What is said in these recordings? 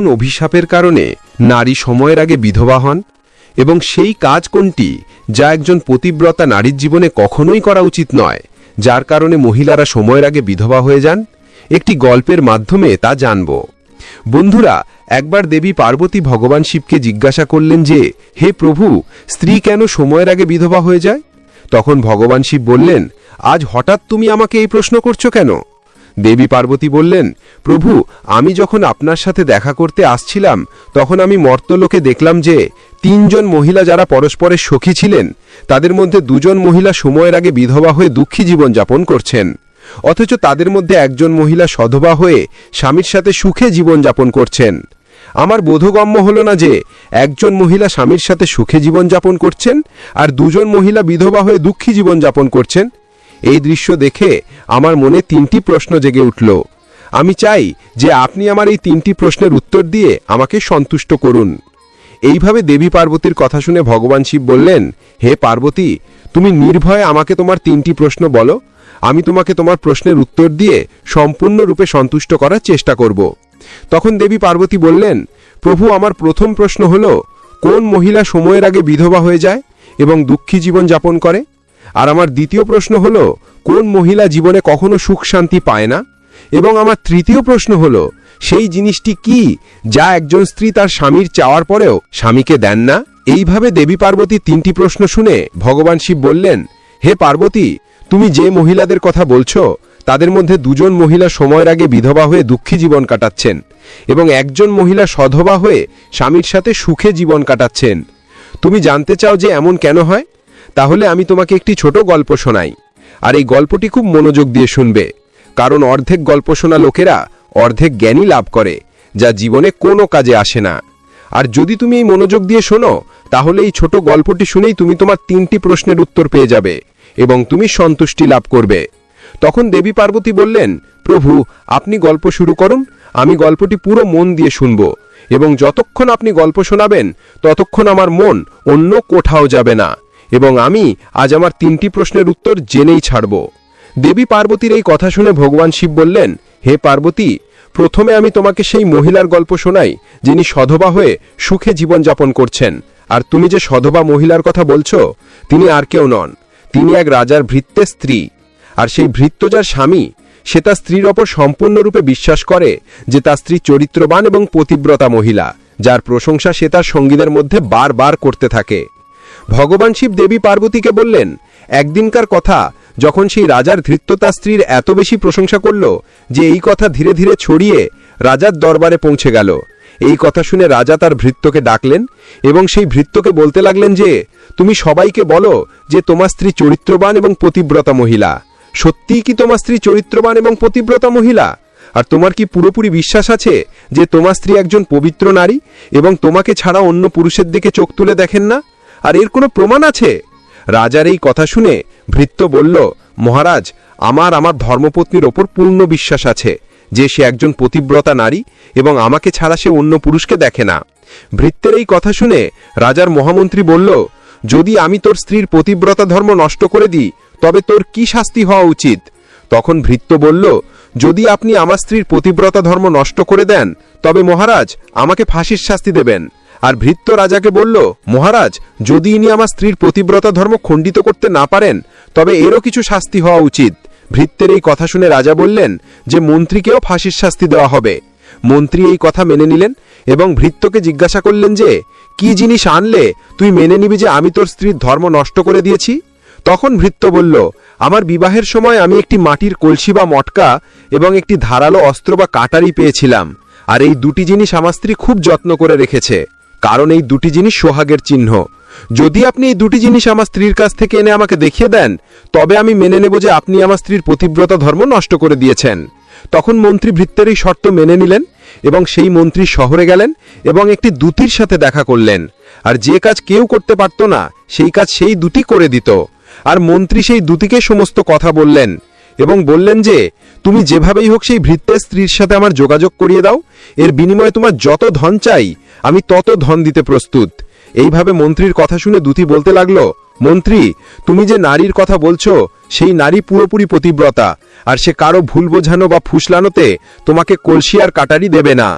কোন অভিশাপের কারণে নারী সময়ের আগে বিধবা হন? এবং সেই কাজ কোনটি যা একজন পতিব্রতা নারীর জীবনে কখনোই করা উচিত নয়, যার কারণে মহিলারা সময়ের আগে বিধবা হয়ে যান? একটি গল্পের মাধ্যমে তা জানব। বন্ধুরা, একবার দেবী পার্বতী ভগবান শিবকে জিজ্ঞাসা করলেন যে, হে প্রভু, স্ত্রী কেন সময়ের আগে বিধবা হয়ে যায়? তখন ভগবান শিব বললেন, আজ হঠাৎ তুমি আমাকে এই প্রশ্ন করছ কেন? দেবী পার্বতী বললেন, প্রভু, আমি যখন আপনার সাথে দেখা করতে আসছিলাম, তখন আমি মর্তলোকে দেখলাম যে তিনজন মহিলা যারা পরস্পরের সখী ছিলেন, তাদের মধ্যে দুজন মহিলা সময়ের আগে বিধবা হয়ে দুঃখী জীবন যাপন করছেন। অথচ তাদের মধ্যে একজন মহিলা সধবা হয়ে স্বামীর সাথে সুখে জীবন যাপন করছেন। আমার বোধগম্য হলো না যে একজন মহিলা স্বামীর সাথে সুখে জীবন যাপন করছেন আর দুজন মহিলা বিধবা হয়ে দুঃখী জীবন যাপন করছেন এই দৃশ্য দেখে আমার মনে তিনটি প্রশ্ন জেগে উঠল। আমি চাই যে আপনি আমার এই তিনটি প্রশ্নের উত্তর দিয়ে আমাকে সন্তুষ্ট করুন। এইভাবে দেবী পার্বতীর কথা শুনে ভগবান শিব বললেন, হে পার্বতী, তুমি নির্ভয়ে আমাকে তোমার তিনটি প্রশ্ন বলো। আমি তোমাকে তোমার প্রশ্নের উত্তর দিয়ে সম্পূর্ণরূপে সন্তুষ্ট করার চেষ্টা করব। তখন দেবী পার্বতী বললেন, প্রভু, আমার প্রথম প্রশ্ন হল, কোন মহিলা সময়ের আগে বিধবা হয়ে যায় এবং দুঃখী জীবন যাপন করে? আর আমার দ্বিতীয় প্রশ্ন হল, কোন মহিলা জীবনে কখনো সুখ শান্তি পায় না? এবং আমার তৃতীয় প্রশ্ন হল, সেই জিনিসটি কি যা একজন স্ত্রী তার স্বামীর চাওয়ার পরেও স্বামীকে দেন না? এইভাবে দেবী পার্বতী তিনটি প্রশ্ন শুনে ভগবান শিব বললেন, হে পার্বতী, তুমি যে মহিলাদের কথা বলছো, তাদের মধ্যে দুজন মহিলা সময়ের আগে বিধবা হয়ে দুঃখী জীবন কাটাচ্ছেন এবং একজন মহিলা সধবা হয়ে স্বামীর সাথে সুখে জীবন কাটাচ্ছেন। তুমি জানতে চাও যে এমন কেন হয়? তাহলে আমি তোমাকে একটি ছোট গল্প শোনাই। আর এই গল্পটি খুব মনোযোগ দিয়ে শুনবে। কারণ অর্ধেক গল্প শোনা লোকেরা অর্ধেক জ্ঞানই লাভ করে, যা জীবনে কোনো কাজে আসে না। আর যদি তুমি এই মনোযোগ দিয়ে শোনো, তাহলে এই ছোট গল্পটি শুনেই তুমি তোমার তিনটি প্রশ্নের উত্তর পেয়ে যাবে এবং তুমি সন্তুষ্টি লাভ করবে। তখন দেবী পার্বতী বললেন, প্রভু, আপনি গল্প শুরু করুন, আমি গল্পটি পুরো মন দিয়ে শুনব এবং যতক্ষণ আপনি গল্প শোনাবেন, ততক্ষণ আমার মন অন্য কোথাও যাবে না। এবং আমি আজ আমার তিনটি প্রশ্নের উত্তর জেনেই ছাড়ব। দেবী পার্বতীর এই কথা শুনে ভগবান শিব বললেন, হে পার্বতী, প্রথমে আমি তোমাকে সেই মহিলার গল্প শোনাই, যিনি সধবা হয়ে সুখে জীবনযাপন করছেন। আর তুমি যে সধবা মহিলার কথা বলছো, তিনি আর কেউ নন। তিনি এক রাজার ভৃত্যের স্ত্রী। আর সেই ভৃত্য যার স্বামী, সে তার স্ত্রীর ওপর সম্পূর্ণরূপে বিশ্বাস করে যে তার স্ত্রী চরিত্রবান এবং পতিব্রতা মহিলা, যার প্রশংসা সে তার সঙ্গীদের মধ্যে বারবার করতে থাকে। ভগবান শিব দেবী পার্বতীকে বললেন, একদিনকার কথা, যখন সেই রাজার ধৃত্য তার স্ত্রীর এত বেশি প্রশংসা করল যে এই কথা ধীরে ধীরে ছড়িয়ে রাজার দরবারে পৌঁছে গেল। এই কথা শুনে রাজা তার ভৃত্যকে ডাকলেন এবং সেই ভৃত্যকে বলতে লাগলেন যে, তুমি সবাইকে বলো যে তোমার স্ত্রী চরিত্রবান এবং পতিব্রতা মহিলা। সত্যিই কি তোমার স্ত্রী চরিত্রবান এবং পতিব্রতা মহিলা? আর তোমার কি পুরোপুরি বিশ্বাস আছে যে তোমার স্ত্রী একজন পবিত্র নারী এবং তোমাকে ছাড়া অন্য পুরুষের দিকে চোখ তুলে দেখেন না? আর এর কোনো প্রমাণ আছে? রাজার এই কথা শুনে ভৃত্য বলল, মহারাজ, আমার আমার ধর্মপত্নীর ওপর পূর্ণ বিশ্বাস আছে, যে সে একজন পতিব্রতা নারী এবং আমাকে ছাড়া সে অন্য পুরুষকে দেখে না। ভৃত্যের এই কথা শুনে রাজার মহামন্ত্রী বলল, যদি আমি তোর স্ত্রীর পতিব্রতা ধর্ম নষ্ট করে দিই, তবে তোর কি শাস্তি হওয়া উচিত? তখন ভৃত্য বলল, যদি আপনি আমার স্ত্রীর পতিব্রতা ধর্ম নষ্ট করে দেন, তবে মহারাজ আমাকে ফাঁসির শাস্তি দেবেন। আর ভৃত্য রাজাকে বলল, মহারাজ, যদি ইনি আমার স্ত্রীর পতিব্রতা ধর্ম খণ্ডিত করতে না পারেন, তবে এরও কিছু শাস্তি হওয়া উচিত। ভৃত্যের এই কথা শুনে রাজা বললেন যে, মন্ত্রীকেও ফাঁসির শাস্তি দেওয়া হবে। মন্ত্রী এই কথা মেনে নিলেন এবং ভৃত্যকে জিজ্ঞাসা করলেন যে, কি জিনিস আনলে তুই মেনে নিবি যে আমি তোর স্ত্রীর ধর্ম নষ্ট করে দিয়েছি? তখন ভৃত্য বলল, আমার বিবাহের সময় আমি একটি মাটির কলসি বা মটকা এবং একটি ধারালো অস্ত্র বা কাটারি পেয়েছিলাম, আর এই দুটি জিনিস আমার স্ত্রী খুব যত্ন করে রেখেছে। কারণ এই দুটি জিনিস সোহাগের চিহ্ন। যদি আপনি এই দুটি জিনিস আমার স্ত্রীর কাছ থেকে এনে আমাকে দেখিয়ে দেন, তবে আমি মেনে নেব যে আপনি আমার স্ত্রীর প্রতিব্রতা ধর্ম নষ্ট করে দিয়েছেন। তখন মন্ত্রী ভৃত্যের এই শর্ত মেনে নিলেন এবং সেই মন্ত্রী শহরে গেলেন এবং একটি দূতির সাথে দেখা করলেন। আর যে কাজ কেউ করতে পারত না, সেই কাজ সেই দুটি করে দিত। আর মন্ত্রী সেই দুটিকে সমস্ত কথা বললেন। এবং বললেন যে, তুমি যেভাবেই হোক সেই ভৃত্যের স্ত্রীর সাথে আমার যোগাযোগ করিয়ে দাও। এর বিনিময়ে তোমার যত ধন চাই, আমি তত ধন দিতে প্রস্তুত। এইভাবে মন্ত্রীর কথা শুনে দুতি বলতে লাগল, মন্ত্রী, তুমি যে নারীর কথা বলছো, সেই নারী পুরোপুরি পতিব্রতা, আর সে কারও ভুল বোঝানো বা ফুসলানোতে তোমাকে কলসি আর কাটারি দেবে না,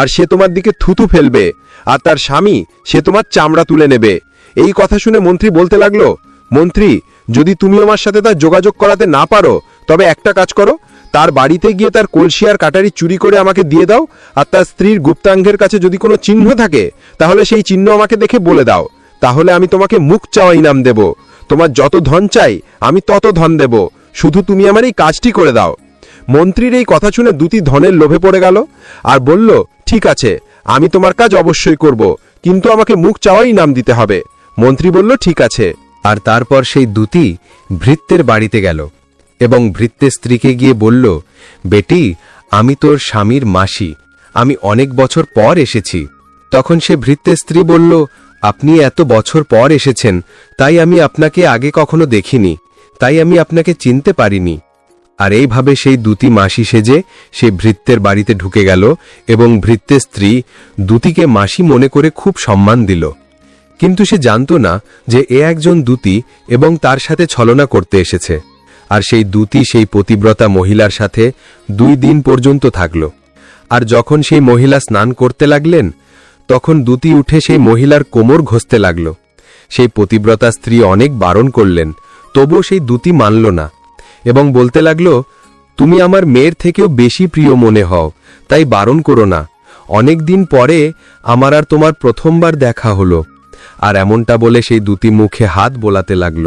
আর সে তোমার দিকে থুতু ফেলবে, আর তার স্বামী সে তোমার চামড়া তুলে নেবে। এই কথা শুনে মন্ত্রী বলতে লাগল, মন্ত্রী, যদি তুমি আমার সাথে তার যোগাযোগ করাতে না পারো তবে একটা কাজ করো, তার বাড়িতে গিয়ে তার কলসি আর কাটারি চুরি করে আমাকে দিয়ে দাও, আর তার স্ত্রীর গুপ্তাঙ্গের কাছে যদি কোনো চিহ্ন থাকে, তাহলে সেই চিহ্ন আমাকে দেখে বলে দাও। তাহলে আমি তোমাকে মুখ চাওয়া ইনাম দেব। তোমার যত ধন চাই, আমি তত ধন দেব। শুধু তুমি আমার এই কাজটি করে দাও। মন্ত্রীর এই কথা শুনে দুটি ধনের লোভে পড়ে গেল, আর বলল, ঠিক আছে, আমি তোমার কাজ অবশ্যই করব, কিন্তু আমাকে মুখ চাওয়াই নাম দিতে হবে। মন্ত্রী বলল, ঠিক আছে। আর তারপর সেই দুতি ভৃত্যের বাড়িতে গেল। এবং ভৃত্যের স্ত্রীকে গিয়ে বলল, বেটি, আমি তোর স্বামীর মাসি। আমি অনেক বছর পর এসেছি। তখন সে ভৃত্যের স্ত্রী বলল, আপনি এত বছর পর এসেছেন, তাই আমি আপনাকে আগে কখনো দেখিনি, তাই আমি আপনাকে চিনতে পারিনি। আর এইভাবে সেই দুটি মাসি সেজে সে ভৃত্যের বাড়িতে ঢুকে গেল এবং ভৃত্যের স্ত্রী দুতিকে মাসি মনে করে খুব সম্মান দিল। কিন্তু সে জানত না যে এ একজন দূতি এবং তার সাথে ছলনা করতে এসেছে। আর সেই দূতি সেই পতিব্রতা মহিলার সাথে দুই দিন পর্যন্ত থাকল। আর যখন সেই মহিলা স্নান করতে লাগলেন, তখন দূতি উঠে সেই মহিলার কোমর ঘষতে লাগল। সেই পতিব্রতা স্ত্রী অনেক বারণ করলেন, তবুও সেই দূতি মানল না এবং বলতে লাগল, তুমি আমার মেয়ের থেকেও বেশি প্রিয় মনে হও, তাই বারণ করো না। অনেক দিন পরে আমার আর তোমার প্রথমবার দেখা হলো। আর এমনটা বলে সেই দুটি মুখে হাত বোলাতে লাগল।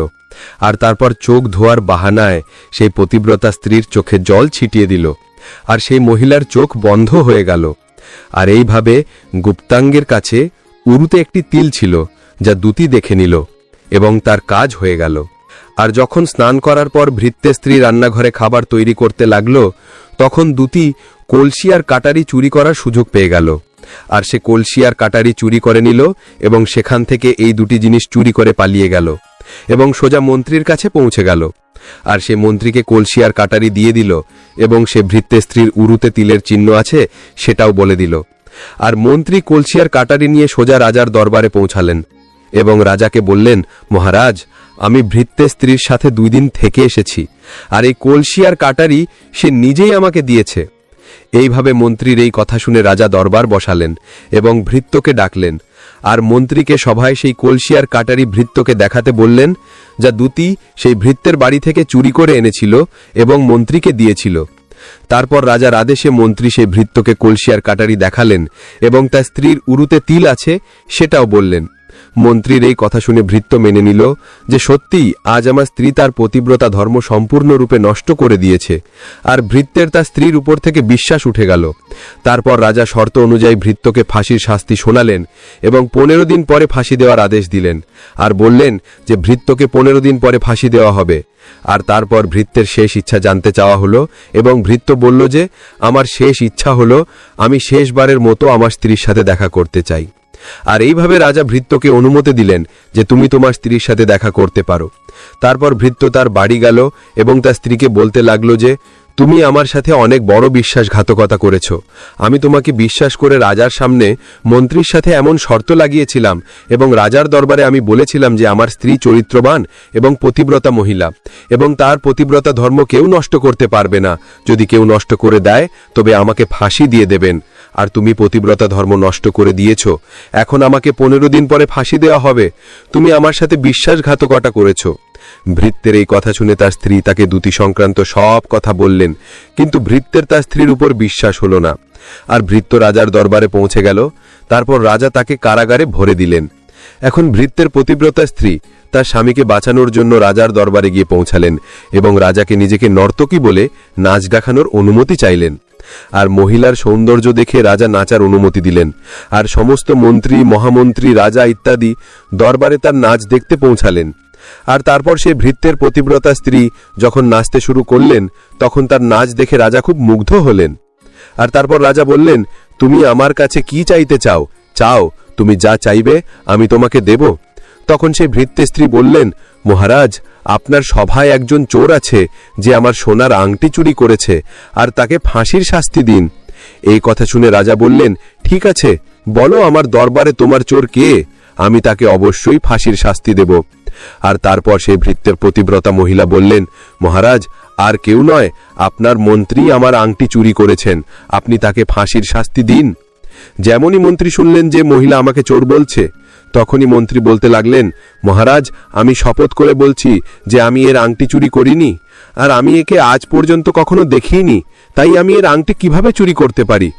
আর তারপর চোখ ধোয়ার বাহানায় সেই পতিব্রতা স্ত্রীর চোখে জল ছিটিয়ে দিল, আর সেই মহিলার চোখ বন্ধ হয়ে গেল। আর এইভাবে গুপ্তাঙ্গের কাছে উরুতে একটি তিল ছিল, যা দুতি দেখে নিল, এবং তার কাজ হয়ে গেল। আর যখন স্নান করার পর ভৃত্যে স্ত্রী রান্নাঘরে খাবার তৈরি করতে লাগল, তখন দুতি কলসি আর কাটারি চুরি করার সুযোগ পেয়ে গেল। আর সে কলসি আর কাটারি চুরি করে নিল, এবং সেখান থেকে এই দুটি জিনিস চুরি করে পালিয়ে গেল। এবং সোজা মন্ত্রীর কাছে পৌঁছে গেল। আর সে মন্ত্রীকে কলসি আর কাটারি দিয়ে দিল এবং সে ভৃত্যে স্ত্রীর উরুতে তিলের চিহ্ন আছে সেটাও বলে দিল। আর মন্ত্রী কলসি আর কাটারি নিয়ে সোজা রাজার দরবারে পৌঁছালেন এবং রাজাকে বললেন, মহারাজ, আমি ভৃত্যের স্ত্রীর সাথে দুই দিন থেকে এসেছি, আর এই কলসি আর কাটারি সে নিজেই আমাকে দিয়েছে। এইভাবে মন্ত্রীর এই কথা শুনে রাজা দরবার বসালেন এবং ভৃত্যকে ডাকলেন। আর মন্ত্রীকে সভায় সেই কলসি আর কাটারি ভৃত্যকে দেখাতে বললেন, যা দুতি সেই ভৃত্যের বাড়ি থেকে চুরি করে এনেছিল এবং মন্ত্রীকে দিয়েছিল। তারপর রাজার আদেশে মন্ত্রী সেই ভৃত্যকে কলসি আর কাটারি দেখালেন এবং তার স্ত্রীর উরুতে তিল আছে, সেটাও বললেন। মন্ত্রীর এই কথা শুনে ভৃত্য মেনে নিল যে সত্যিই আজ আমার স্ত্রী তার পতিব্রতা ধর্ম সম্পূর্ণরূপে নষ্ট করে দিয়েছে, আর ভৃত্যের তার স্ত্রীর উপর থেকে বিশ্বাস উঠে গেল। তারপর রাজা শর্ত অনুযায়ী ভৃত্যকে ফাঁসির শাস্তি শোনালেন এবং পনেরো দিন পরে ফাঁসি দেওয়ার আদেশ দিলেন, আর বললেন যে ভৃত্যকে পনেরো দিন পরে ফাঁসি দেওয়া হবে। আর তারপর ভৃত্যের শেষ ইচ্ছা জানতে চাওয়া হলো এবং ভৃত্য বলল যে, আমার শেষ ইচ্ছা হলো আমি শেষবারের মতো আমার স্ত্রীর সাথে দেখা করতে চাই। আর এইভাবে রাজা ভৃত্যকে অনুমতি দিলেন যে তুমি তোমার স্ত্রীর সাথে দেখা করতে পারো। তারপর ভৃত্য তার বাড়ি গেল এবং তার স্ত্রীকে বলতে লাগল যে, তুমি আমার সাথে অনেক বড় বিশ্বাসঘাতকতা করেছ। আমি তোমাকে বিশ্বাস করে রাজার সামনে মন্ত্রীর সাথে এমন শর্ত লাগিয়েছিলাম এবং রাজার দরবারে আমি বলেছিলাম যে আমার স্ত্রী চরিত্রবান এবং পতিব্রতা মহিলা এবং তার পতিব্রতা ধর্ম কেউ নষ্ট করতে পারবে না। যদি কেউ নষ্ট করে দেয়, তবে আমাকে ফাঁসি দিয়ে দেবেন। আর তুমি পতিব্রতা ধর্ম নষ্ট করে দিয়েছ। এখন আমাকে পনেরো দিন পরে ফাঁসি দেওয়া হবে। তুমি আমার সাথে বিশ্বাসঘাতকতা করেছ। ভৃত্যের এই কথা শুনে তার স্ত্রী তাকে দুটি সংক্রান্ত সব কথা বললেন, কিন্তু ভৃত্যের তার স্ত্রীর উপর বিশ্বাস হলো না। আর ভৃত্য রাজার দরবারে পৌঁছে গেল, তারপর রাজা তাকে কারাগারে ভরে দিলেন। এখন ভৃত্যের পতিব্রতা স্ত্রী তার স্বামীকে বাঁচানোর জন্য রাজার দরবারে গিয়ে পৌঁছালেন এবং রাজাকে নিজেকে নর্তকী বলে নাচ দেখানোর অনুমতি চাইলেন। আর মহিলার সৌন্দর্য দেখে রাজা নাচার অনুমতি দিলেন। আর সমস্ত মন্ত্রী, মহামন্ত্রী, রাজা ইত্যাদি দরবারে তার নাচ দেখতে পৌঁছালেন। আর তারপর সে ভৃত্যের পতিব্রতা স্ত্রী যখন নাচতে শুরু করলেন, তখন তার নাচ দেখে রাজা খুব মুগ্ধ হলেন। আর তারপর রাজা বললেন, তুমি আমার কাছে কি চাইতে চাও? চাও, তুমি যা চাইবে আমি তোমাকে দেব। তখন সে ভৃত্যে স্ত্রী বললেন, মহারাজ আপনার সভায় একজন চোর আছে যে আমার সোনার আংটি চুরি করেছে আর তাকে ফাঁসির শাস্তি দিন। এই কথা শুনে রাজা বললেন, ঠিক আছে, বলো আমার দরবারে তোমার চোর কে? আমি তাকে অবশ্যই ফাঁসির শাস্তি দেব। আর তারপর সেই ভৃত্যের প্রতিব্রতা মহিলা বললেন, মহারাজ, আর কেউ নয়, আপনার মন্ত্রী আমার আংটি চুরি করেছেন, আপনি তাকে ফাঁসির শাস্তি দিন। যেমনই মন্ত্রী শুনলেন যে মহিলা আমাকে চোর বলছে তখনই মন্ত্রী বলতে লাগলেন, মহারাজ, আমি শপথ করে বলছি যে আমি এর আংটি চুরি করিনি, আর আমি একে আজ পর্যন্ত কখনো দেখিনি, তাই আমি এর আংটি কীভাবে চুরি করতে পারি?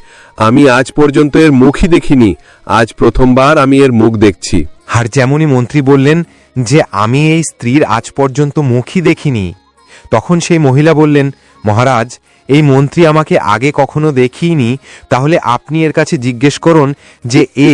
আমি আজ পর্যন্ত এর মুখই দেখিনি, আজ প্রথমবার আমি এর মুখ দেখছি। আর যেমনই মন্ত্রী বললেন যে আমি এই স্ত্রীর আজ পর্যন্ত মুখই দেখিনি, তখন সেই মহিলা বললেন, মহারাজ, এই মন্ত্রী আমাকে আগে কখনো দেখিনি তাহলে আপনি এর কাছে জিজ্ঞেস করুন যে এ